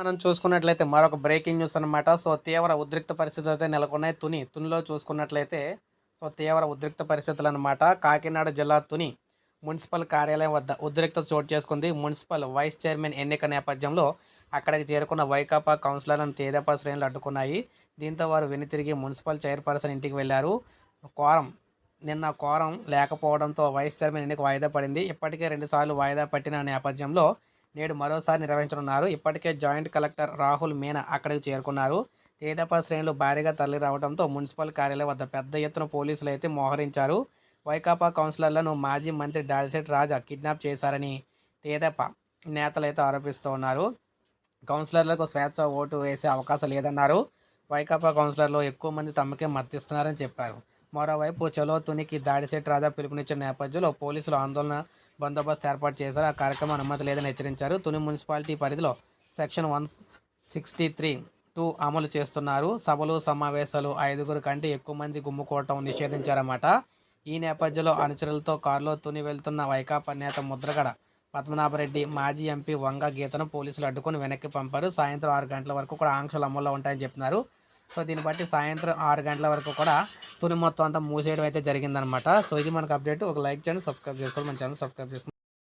మనం చూసుకున్నట్లయితే మరొక బ్రేకింగ్ న్యూస్ అనమాట సో తీవ్ర ఉద్రిక్త పరిస్థితులు అయితే నెలకొన్నాయి. తుని తునిలో చూసుకున్నట్లయితే సో తీవ్ర ఉద్రిక్త పరిస్థితులు అనమాట కాకినాడ జిల్లా తుని మున్సిపల్ కార్యాలయం వద్ద ఉద్రిక్త చోటు చేసుకుంది. మున్సిపల్ వైస్ చైర్మన్ ఎన్నిక నేపథ్యంలో అక్కడికి చేరుకున్న వైకాపా కౌన్సిలర్లను తేదపా శ్రేణులు అడ్డుకున్నాయి. దీంతో వారు వెనుతిరిగి మున్సిపల్ చైర్పర్సన్ ఇంటికి వెళ్ళారు కోరం నిన్న కోరం లేకపోవడంతో వైస్ చైర్మన్ ఎన్నిక వాయిదా పడింది. ఇప్పటికే రెండుసార్లు వాయిదా పట్టిన నేపథ్యంలో నేడు మరోసారి నిర్వహించనున్నారు. ఇప్పటికే జాయింట్ కలెక్టర్ రాహుల్ మీనా అక్కడికి చేరుకున్నారు. తేదపా శ్రేణులు భారీగా తరలి రావడంతో మున్సిపల్ కార్యాలయం వద్ద పెద్ద ఎత్తున పోలీసులు అయితే మోహరించారు. వైకాపా కౌన్సిలర్లను మాజీ మంత్రి దాడిశెట్టి రాజా కిడ్నాప్ చేశారని తేదప నేతలైతే ఆరోపిస్తూ ఉన్నారు కౌన్సిలర్లకు స్వేచ్ఛ ఓటు వేసే అవకాశం లేదన్నారు. వైకాపా కౌన్సిలర్లు ఎక్కువ మంది తమకే మద్దతిస్తున్నారని చెప్పారు. మరోవైపు చలోతునికి తునికి సెట్ రాజా పిలుపునిచ్చిన నేపథ్యంలో పోలీసులు ఆందోళన బందోబస్తు ఏర్పాటు చేశారు. ఆ కార్యక్రమం అనుమతి లేదని హెచ్చరించారు. తుని మున్సిపాలిటీ పరిధిలో section one sixty three two అమలు చేస్తున్నారు. సభలు సమావేశాలు ఐదుగురు కంటే ఎక్కువ మంది గుమ్ముకోవటం నిషేధించారన్నమాట. ఈ నేపథ్యంలో అనుచరులతో కారులో తుని వెళ్తున్న వైకాపా నేత ముద్రగడ పద్మనాభరెడ్డి మాజీ ఎంపీ వంగ గీతను పోలీసులు అడ్డుకొని వెనక్కి పంపారు. సాయంత్రం ఆరు గంటల వరకు కూడా ఆంక్షలు అమల్లో ఉంటాయని చెప్పినారు. సో దీన్ని బట్టి సాయంత్రం ఆరు గంటల వరకు కూడా తుని మొత్తం అంతా మూసేయడం అయితే జరిగిందనమాట సో ఇది మనకు అప్డేట్ ఒక లైక్ చేయండి సబ్స్క్రైబ్ చేసుకోండి. మన ఛానల్ సబ్స్క్రైబ్ చేసుకోండి.